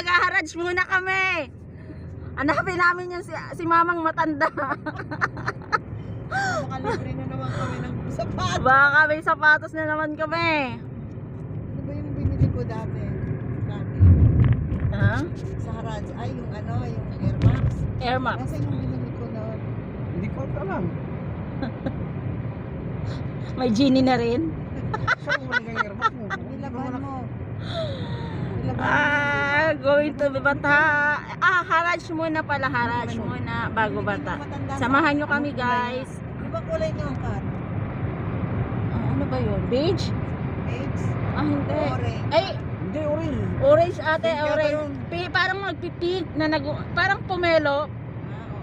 Guys, mag-haraj muna kami. Hanapin namin yung si, si mamang matanda. Makalibre na naman kami ng sapat. Baka may sapatos na naman kami. Ano ba yung binili ko dati? Dati. Ha? Sa Haraj. Ay, yung ano, yung Air Max. Air Max. Nasa yung binili ko noon. Hindi ko alam. May genie na rin. Saan mo naging airbox mo? Nilaban mo. Nilaban mo. Ah, going to bata. Ah, haraj muna pala, haraj muna bago bata. Samahan nyo kami guys. Di ba kulay niyo ang car? Ah, ano ba yun? Beige? Beige? Ah, hindi. Orange? Ay, Hindi, orange. orange ate, orange. Pi- parang magpipink na nag parang pomelo, Ah,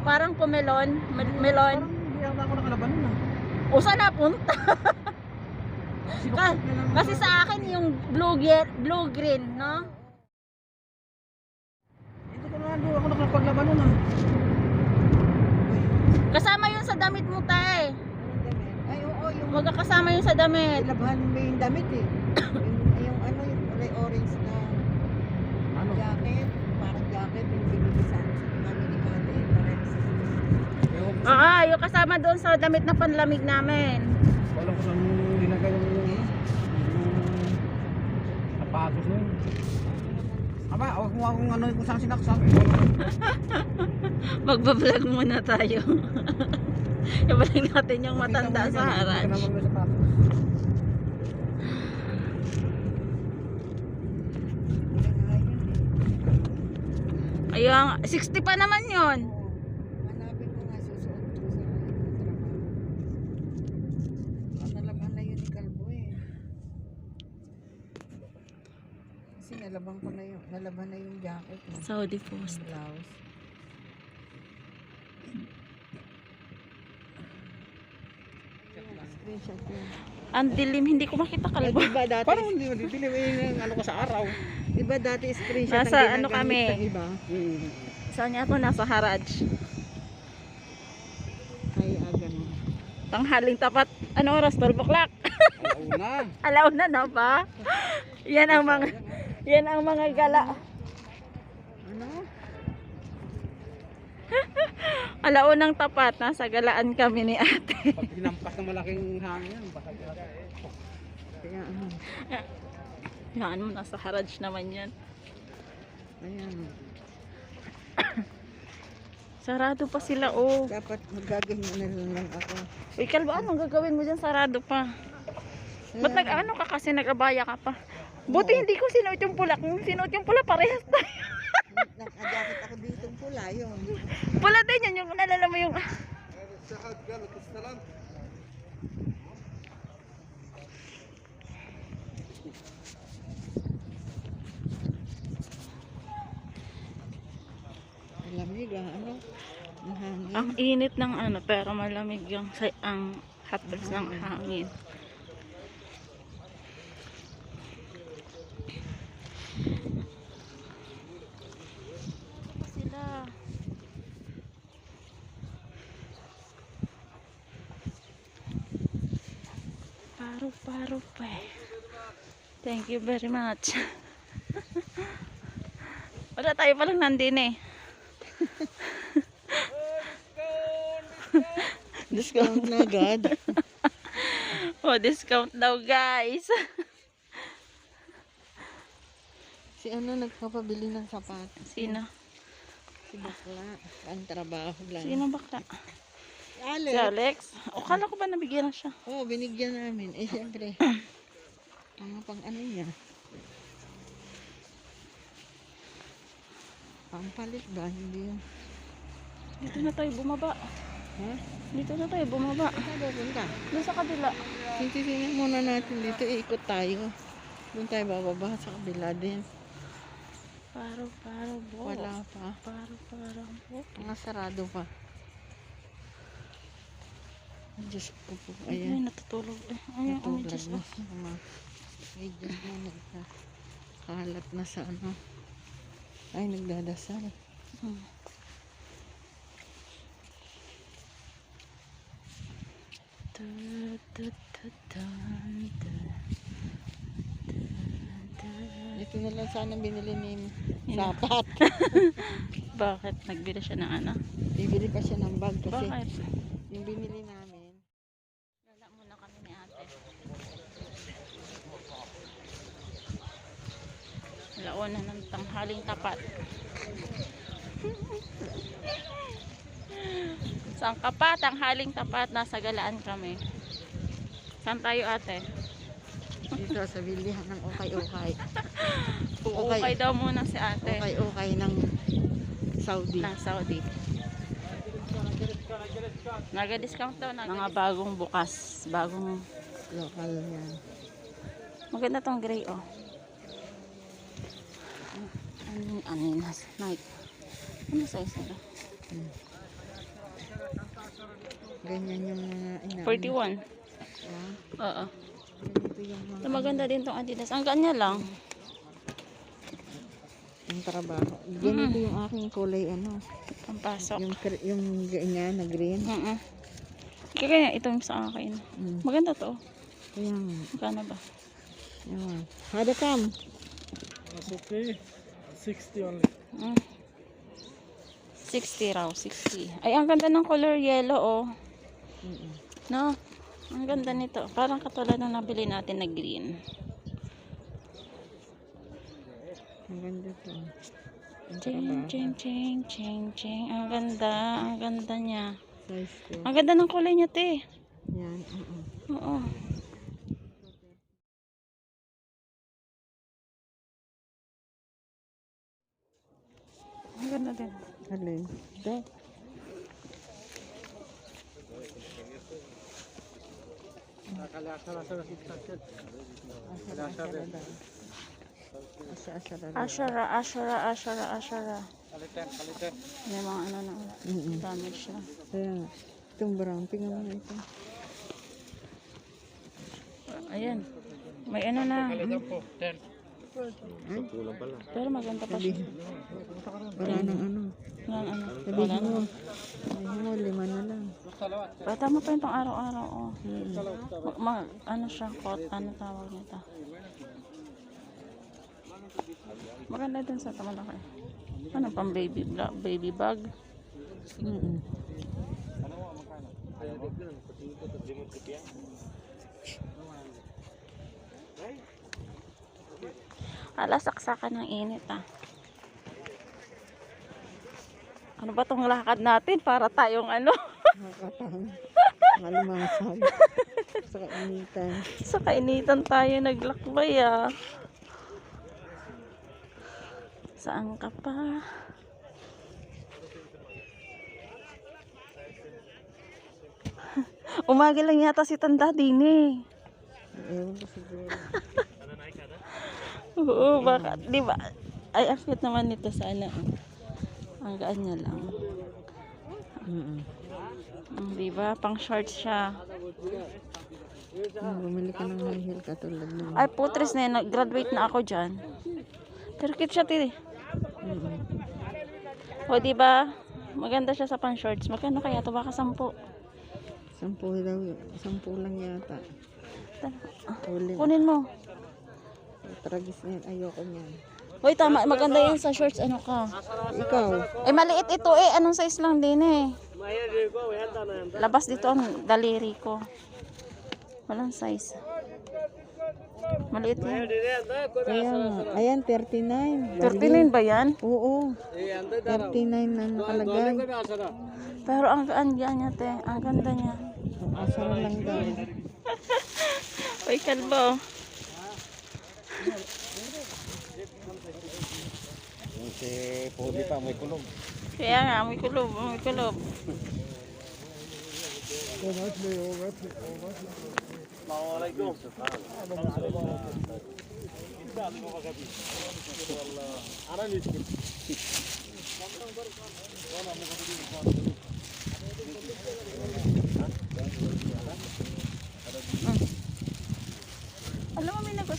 parang pomelon, mel- melon. Parang hindi ako nakalaban nun ah. O saan napunta? Ka- Kasi sa akin yung blue blue green, no? Hindi ko na ako nakapaglaban nun ah. Kasama yun sa damit mo damit? Ay, oo, yung Magkakasama yun sa damit. Ilabhan mo yung damit eh. yung, yung ano, yung kulay orange na Ano? jacket. Parang jacket yung binili sa namin ni Kate. Oo, yung kasama doon sa damit na panlamig namin. Wala ko saan linagay yung yung sapatos na yun. Aba, huwag mo akong ano kung saan sinaksak. Magbablog muna tayo. Ibalik natin yung matanda sa haraj. Ayun, 60 pa naman nalaban yun Kalbo eh. Nalaban ko na yun. Nalaban na yung jacket. Eh. Saudi Post. Blouse. Screenshot yun. Ang dilim, hindi ko makita kalbo. diba dati, Parang hindi mo didilim eh, ano ko sa araw. diba dati screenshot Nasa ang ano ginagamit kami? ng iba? Hmm. Saan niya ako nasa haraj? Ay, ah, ganun. Tanghaling tapat. Ano oras? 12 o'clock. Una. Alaw na na ba? Yan ang mga yan ang mga gala. Ano? Alaunang tapat. Nasa galaan kami ni ate. Pag hinampas ng malaking hangin yata. Kaya ano? Yan mo, nasa haraj naman yan. Ayan. Sarado pa sila, oh. Dapat magaganyan na lang ako. Uy, kalbo, anong gagawin mo dyan? Sarado pa. Ba't nag, ano ka kasi nag-abaya ka pa? Buti hindi ko sinuot yung pula. Kung sinuot yung pula, parehas tayo. Nakajakit ako dito pula yun. Pula din yan, yung nalala mo yung... Lamig ah, ano? Ang hangin. Ang init ng ano, pero malamig yung sa, ang hotdogs ng hangin. Sila. Paro, paro pa eh. Thank you very much. Wala tayo palang nandin eh. Discount na agad. Oh, discount daw guys. si ano nagpapabili ng sapatos? Sino? Si Bakla. Ang trabaho lang. Sino bakla? Si Alex. Si Alex? O, kala ko ba nabigyan na siya? Oo, binigyan namin. Eh, siyempre. Mga pang ano niya. Pampalit ba? Hindi yun. Dito na tayo bumaba. Ha? Dito na tayo bumaba. Saan pupunta? Doon sa kabila. Titingnan muna natin dito. Ikot tayo. Doon tayo bababa sa kabila din. Paro, paro, bo. Wala pa. Paro, paro, bo. Mga sarado pa. Ay, Diyos ko po. Ay, Ayan. natutulog. Eh. Ayun, oh, Natulad Diyos ko. Ay, Diyos na nagka. Kalat na sa ano. Ay, nagdadasal. Hmm. Da, da, da, da. Ito na lang sana binili ni sapat. Bakit? Nagbili siya ng ano? Bibili pa siya ng bag kasi Bakit? yung binili namin. Lala muna kami ni ate. Launa ng tanghaling tapat. Saan ka pa? Tanghaling tapat. Nasa galaan kami. Saan tayo ate? Dito sa bilihan ng ukay-ukay. Uukay daw muna si ate. Ukay-ukay ng Saudi. ng Saudi. Naga-discount daw na. Mga bagong bukas. Bagong Local yan. Maganda tong gray, oh. Ano yung ano yun? Nike. Ano size nila? Ganyan yung mga ina. 41. Ah, Oo. yung mga So, maganda din tong Adidas. Ang ganya lang. yung trabaho. Ganito yung aking kulay ano. Pampasok. Yung kr- yung ganyan na green. Mm -mm. Kaya itong sa akin. Mm. Maganda to. Kaya nga. Magkano ba? Yan. Hada kam. That's okay. 60 only. Mm. 60 raw. 60. Ay, ang ganda ng color yellow, oh. No? Ang ganda nito. Parang katulad ng nabili natin na green. Ang ganda to. Ching, ching, ching, ching, ching. Ang ganda. Ang ganda niya. Ang ganda ng kulay niya, te. Yan. Oo. Oo. Ang ganda din. Alin? Daw. Ashara, ashara, ashara, ashara. Kalitan, kalitan. May mga ano na Mm-mm. damage na. Kaya nga. Itong brown. Tingnan mo ito. Ayan. May ano na. Kalitan po. 10. Pero maganda pa siya. wala nang ano. Wala ano. Sabi Wala mo, na. sabi mo, lima na lang. Bata mo pa yung pang araw-araw. Oh. Mm-mm. Ma- ano siya, kot, ano tawag nito. Maganda din sa tamalaki. Ano pang baby, baby bag? Mm-mm. Ala, saksakan ng init ah. Ano ba tong lakad natin para tayong ano? Malumasag. Sa kainitan. sa kainitan tayo naglakbay ah. Saan ka pa? Umaga lang yata si Tanda din eh. Ewan ko siguro. Oo, baka, di ba? Ay, cute naman nito sana. oh. Ang gaan niya lang. Mm-mm. Mm, di ba? Pang shorts siya. Mm, Bumili ka ng high heel katulad ng... Ay, putres na yun. Nag-graduate na ako dyan. Pero cute siya, tiri. O, di ba? Maganda siya sa pang shorts. Magkano kaya to Baka sampu. Sampu daw yun. Sampu lang yata. Kunin mo. Tragis niyan. Ayoko niyan. Hoy, tama. Maganda yan sa shorts. Ano ka? Ikaw. Eh, maliit ito eh. Anong size lang din eh. Labas dito ang daliri ko. Walang size. Maliit yan. Kaya nga. Ayan, 39. 39 ba yan? Oo. 39 na nakalagay. Pero ang gaan niya, te. Ang ganda niya. Asara lang daw. Uy, kalbo. Si Poli pa, may kulob. Kaya nga, may kulob, may kulob. Assalamualaikum. Ada apa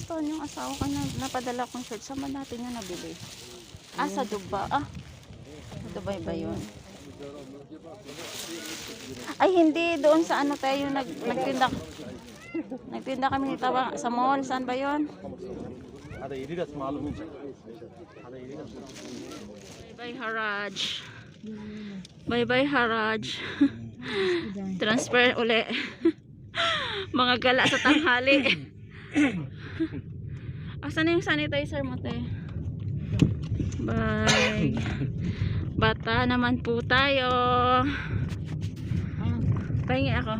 Ito, yung asawa ko na napadala kong shirt. Saan ba natin yung nabili? Ah, sa Dubai. Ah, sa Dubai ba yun? Ay, hindi. Doon sa ano tayo nag, nagtinda. Nagtinda kami nito ba? Sa mall. Saan ba yun? Bye-bye, Haraj. Bye-bye, Haraj. Transfer uli. Mga gala sa tanghali. Asan yung sanitizer mo, te? Bye. Bata naman po tayo. Pahingi ako.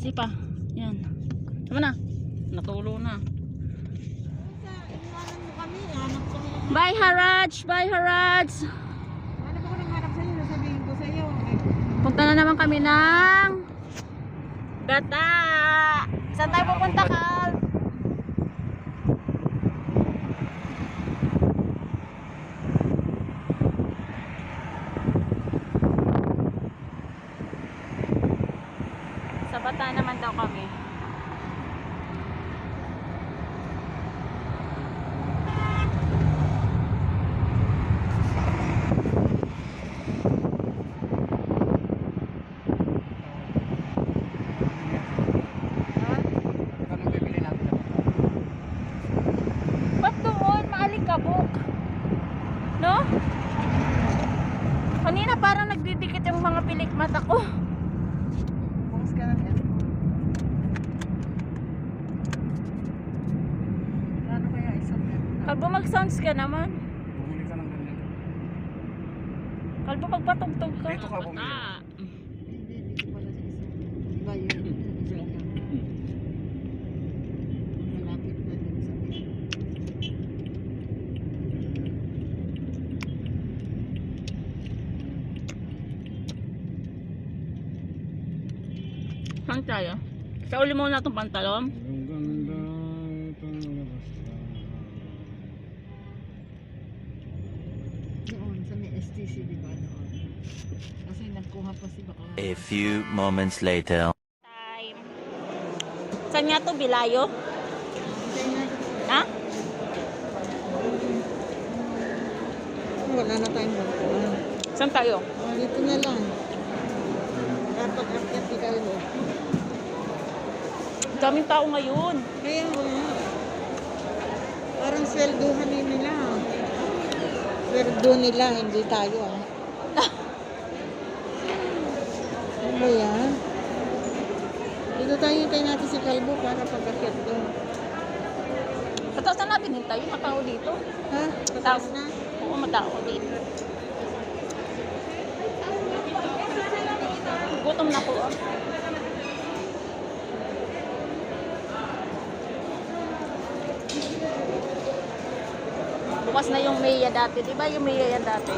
Kasi pa. Yan. Tama na. Natulo na. Bye, Haraj! Bye, Haraj! Ano ba ko nang harap sa'yo? Sasabihin ko sa'yo. Punta na naman kami ng Gata! Saan tayo pupunta, Kal? Sa Bata naman daw kami. Anong bibili natin? Ba't doon? Maalikabok. No? Kanina parang nagdidikit yung mga pilik mata ko. Bukas ka na yan. Ano kaya isang yan? Kalbo mag-sounds ka naman. Bumili ka ng ganyan. Kalbo magpatugtog ka. Dito ka bumili. Ah. Hindi, dito pala sa isa. Iba yun. Isa lang. Malapit na din sa akin. Saan tayo? Sa uli itong pantalon. Ang ganda itong labas Doon, sa may STC, di ba? Kasi nagkuha pa si Bakla. A few moments later. Time. Saan nga to? Bilayo? Ha? Wala na tayong magkuha. Saan tayo? Oh, dito na lang. Dapat akyat di kayo. Daming tao ngayon. Kaya nga. Parang sweldohan din nila. Sweldo nila, hindi tayo ah. ano ba yan? Dito tayo hintayin natin si Kalbo para pagkakyat doon. Pataas na natin hintay. Yung matao dito. Ha? Pataas na? Oo, matao dito. Gutom na po. oh. Bukas na yung Maya dati. Di ba yung Maya yan dati?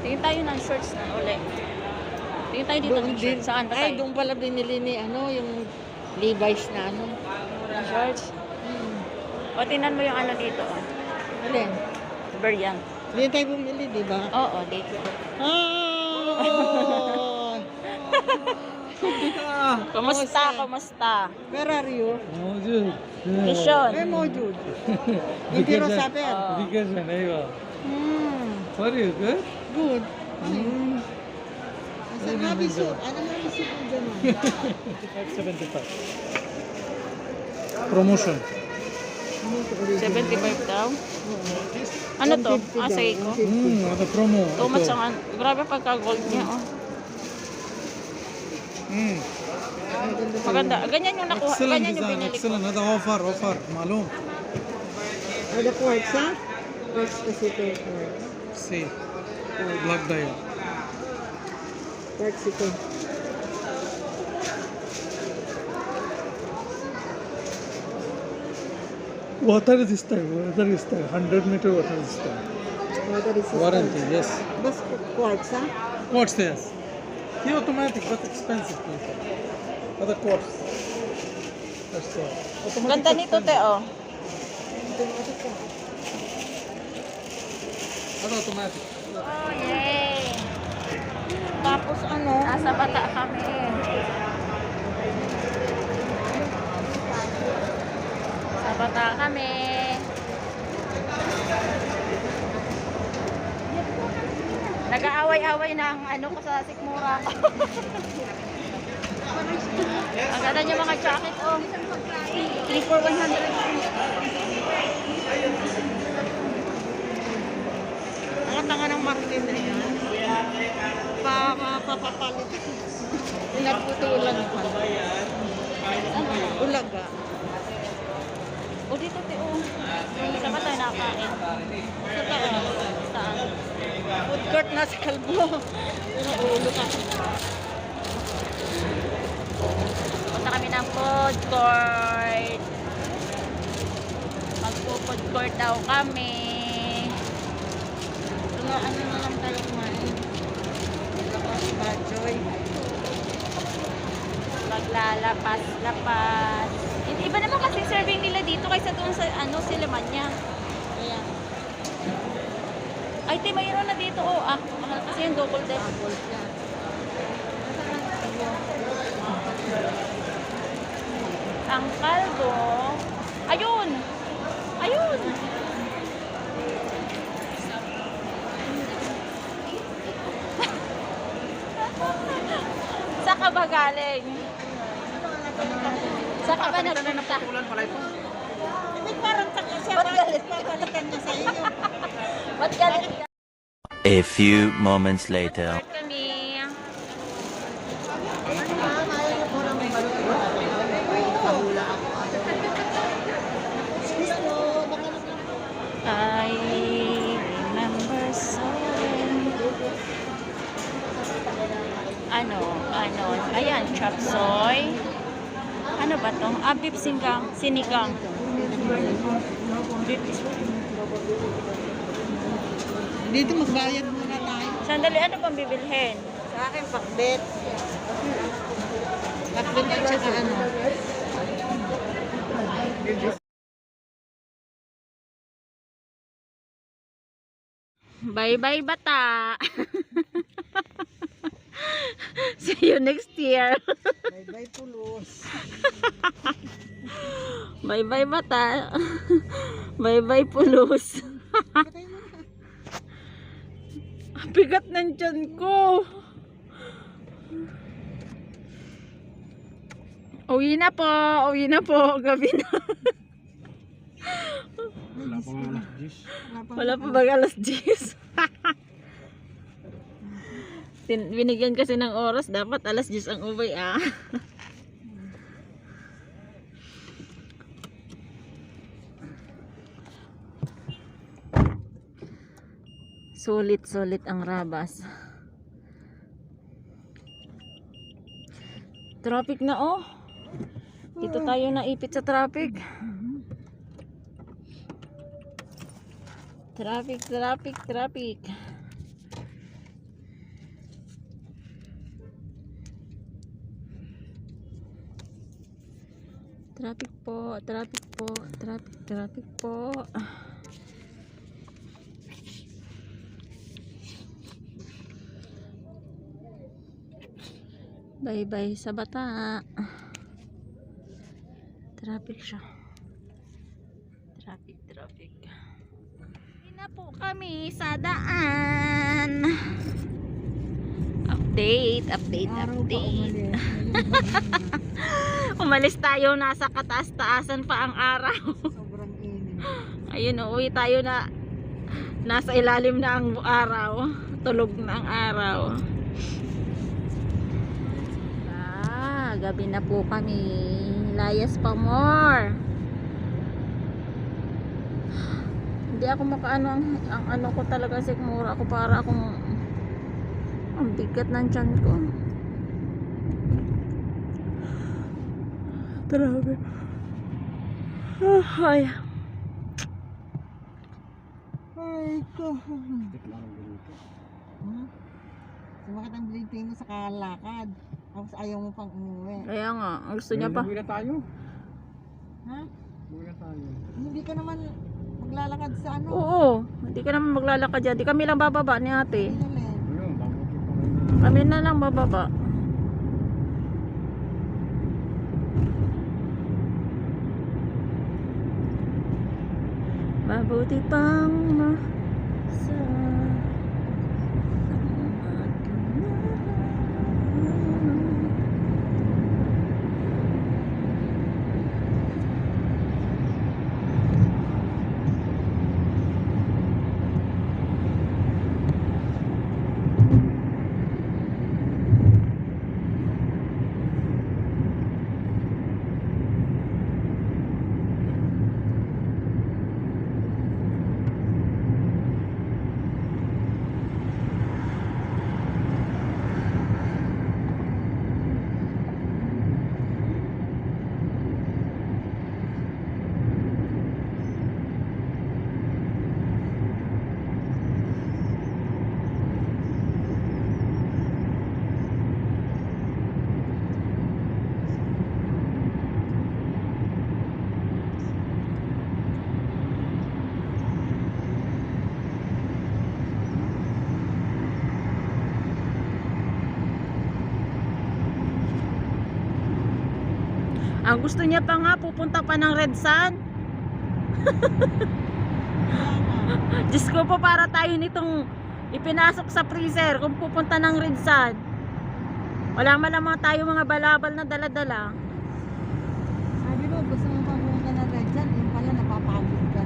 Tingin tayo ng shorts na uli doon din. Saan? Ay, doon pala binili ni ano, yung Levi's na ano. Shorts. Hmm. O, tinan mo yung ano dito. O. Alin? Beryan. Hindi tayo bumili, di ba? Oo, dito. Oh! Ah! Kumusta? Kumusta? Where are you? Mojud. Vision. May mojud. Hindi ro sabi. Vacation, aywa. Hmm. How are you? Good? Good. Mm. Saan nga bisip? Ano nga bisip 575. Promotion. 75 daw? Ano to? Ah, ko? Hmm, ano promo? Too much ang ano. Grabe pagka gold niya, oh. Hmm. Maganda. Ganyan yung nakuha. Excellent ganyan yung binili ko. Excellent. Ito offer, offer. Malum. Are the quartz, ah? ha? Quartz kasi ito. Si. Black diamond. Mexico. Water is there, water is there, 100 meter water is there. Water is Warranty, there. yes. This quartz, huh? Quartz, yes. Here automatic, but expensive. Other quartz. That's all. Automatic nito, te, oh. Ano automatic? Oh. Tapos ano? Nasa bata kami. Sa bata kami. Nag-aaway-away na ang ano ko sa sikmura ang ganda niya mga jacket oh. 3 for 100. Ang tanga ng marketing eh pa, papapalit. Pinagputulan pa. Ulaga. O dito te oh. Sa ba tayo nakain? Sa taas. Saan? Food court na sa kalbo. Ulo ka. Punta kami ng food court. Magpo-food court daw kami. Ano, ano na lang tayo bajoy. Maglalapas-lapas. Hindi iba naman kasi serving nila dito kaysa doon sa ano, Silimanya. Ayan. Ay, te, mayroon na dito. Oh, ah, kasi yung double deck. Apples yan. Ang kalbo. Sa ka ba galing? Sa ka ba nagpunta? Hindi parang taka siya. Ba't galit? Babalikan niya sa iyo. Ba't galit? A few moments later. Kami. Soy. Ano ba to? Ah, beef singgang, sinigang. Beef Dito magbayad muna tayo. Sandali, ano pang bibilhin? Sa akin, pakbet. Pakbet at saka ano. Bye-bye, bata! See you next year! Bye-bye pulos. Bye-bye, bata! Bye-bye, pulos! Bigat ng tiyan ko! Uwi na po! Uwi na po! Gabi na! Wala pa alas 10. Wala pa ba alas 10? Tin- Binigyan kasi ng oras, dapat alas 10 ang uwi ah. Sulit, sulit ang rabas. Traffic na oh. Dito tayo naipit sa traffic. Traffic, traffic, traffic. Traffic po, traffic po, traffic, traffic po. Bye-bye sa bata. Traffic siya. Traffic, traffic. Hindi na po kami sa daan. Update, update, update. umalis. Tayo, nasa kataas-taasan pa ang araw. Sobrang init. Ayun, uuwi tayo na nasa ilalim na ang araw. Tulog na ang araw. Ah, gabi na po kami. Layas pa more. Hindi ako makaano ang, ang ano ko talaga sigmura ako para akong ang bigat ng tiyan ko. Grabe. Ah, ay. Ay, ko. Hmm? Sumakit ang bleeding mo sa kalakad. Tapos ayaw mo pang umuwi. Kaya nga, ang gusto niya pa. Uwi na tayo. Ha? Uwi na tayo. Hindi ka naman maglalakad sa ano. Oo, hindi ka naman maglalakad dyan. Di kami lang bababa ni ate. Kita Kami na lang bababa. Mabuti pang masa Ang gusto niya pa nga, pupunta pa ng Red Sun. Diyos ko po, para tayo nitong ipinasok sa freezer kung pupunta ng Red Sun. Wala man naman tayo mga balabal na dala-dala. Sabi mo, gusto mo pumunta na red dyan. Yung pala, napapagod ka.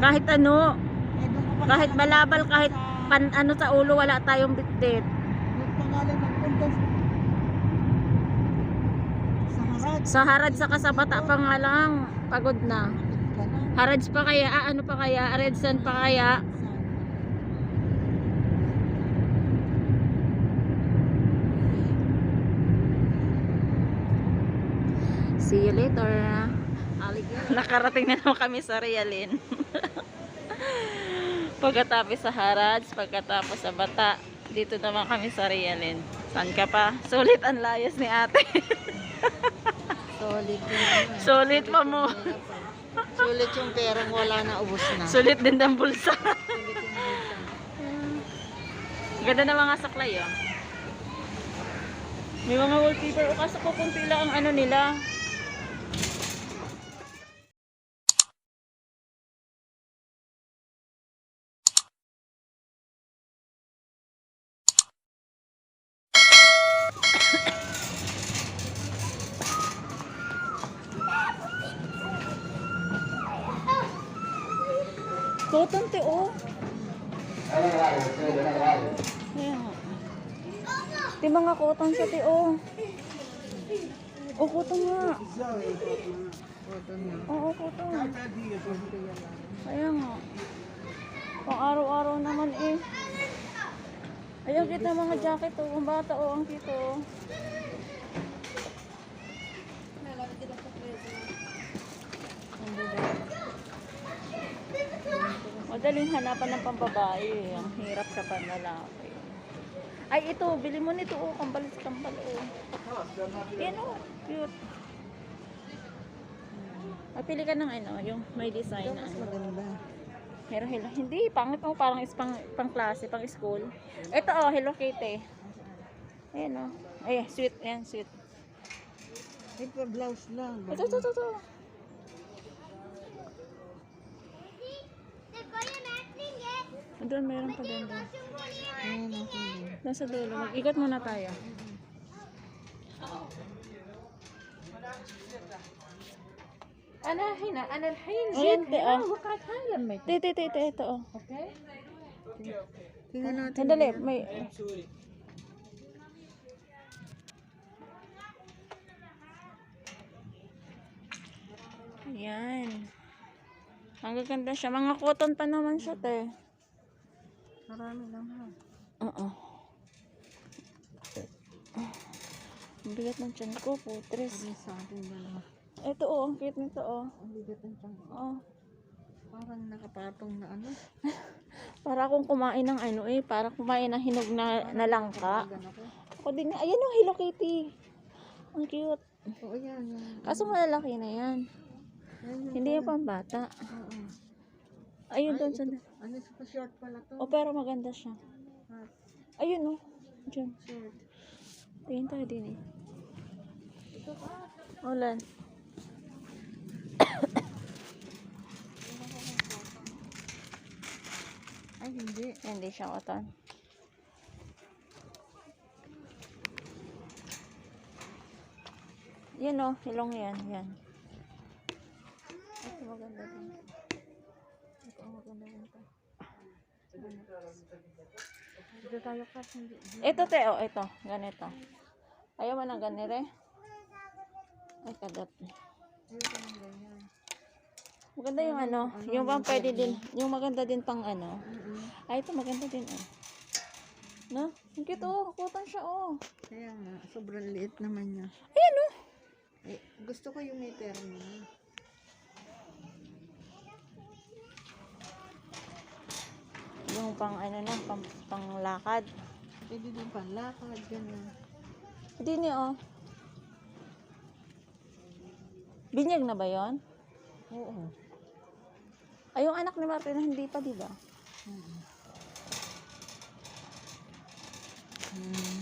Kahit ano, Eh, pa kahit balabal, kahit pan, ano sa ulo, wala tayong bitbit. Doon pa nga lang nagpunta sa... Sa harad. Sa kasabata pa nga lang, pagod na. Harads pa kaya, ah, ano pa kaya, Red Sun pa kaya. See you later. Nakarating na naman kami sa Realin. pagkatapos sa Harads, pagkatapos sa Bata, dito naman kami sa Realin. Saan ka pa? Sulit ang layas ni ate. Solid din. ano. Sulit pa mo. Sulit yung perang wala na, ubos na. Sulit din ng bulsa. Sulit yung bulsa. Ang Ganda ng mga saklay, oh. May mga wallpaper. O kaso kukunti lang ang ano nila. Mga siya, te, oh. Oh, cotton nga. Oo, cotton. Ayan nga. Pang araw-araw naman eh. Ayan, kita mga jacket, oh. Ang bata, oh. Ang cute, oh. Madaling hanapan ng pambabae. eh. Ang hirap sa panlalaki. Ay, ito. Bili mo nito. Oh, kambal sa kambal. Oh. Yan oh. Cute. Ay, pili ka ng ano, yung may design na Mas ano. maganda. Hello, hello. Hindi, pangit mo. Parang is pang, pang klase, pang school. Ito oh, Hello Kitty. Ayan oh. Ay, sweet. Ayan, sweet. Ito, blouse lang. Ito, ito, ito, ito. Doon, mayroon pa din doon. Ayan, okay. Nasa dulo. Mag-ikot muna tayo. أنا هنا أنا الحين Ayan, جيت te, هنا oh. وقعت هاي لما Te, te, te, te, ito, oh. اوكي Tingnan natin. Sandali, may... Ayan. Ang gaganda siya. Mga cotton pa naman siya, te. Marami lang ha. Oo. Ang bigat ng tiyan ko, putres. Ano sa ating dalawa. Ito, oh. Ang cute nito, oh. Ang bigat ng tiyan ko. Oh. Parang nakapatong na ano. Para akong kumain ng ano eh. Para kumain ng hinog na, na langka. Ako. Ako din. Ayan yung Hello Kitty. Ang cute. Oo, yan. yan. Kaso malalaki na yan. Yung Hindi yung pambata. Oo. Ayun doon sa... Ano short pala to? Oh, pero maganda siya. Ah, Ayun oh. Diyan. Short. 30 din eh. Ulan. Ay, hindi. Hindi siya koton. Yan o, oh, ilong yan. Yan. Ito maganda din. Ito maganda din ito. Maganda. Dito tayo ka. Hindi. Ito te, oh, ito, ganito. Ayaw mo ng ganire? Ay. Ayoko ng ganyan. Maganda yung ano, yung pang pwede din, yung maganda din pang ano. Ay, ito maganda din oh. No? Ang cute oh, kakutan siya oh. Kaya nga, sobrang liit naman niya. Ayan oh. Eh, gusto ko yung may terno. Yung pang ano na, pang, pang lakad. Pwede din panlakad, ganun. Hindi niya oh. Binyag na ba yon? Oo. Ay, yung anak ni Martina hindi pa, di ba? Mm.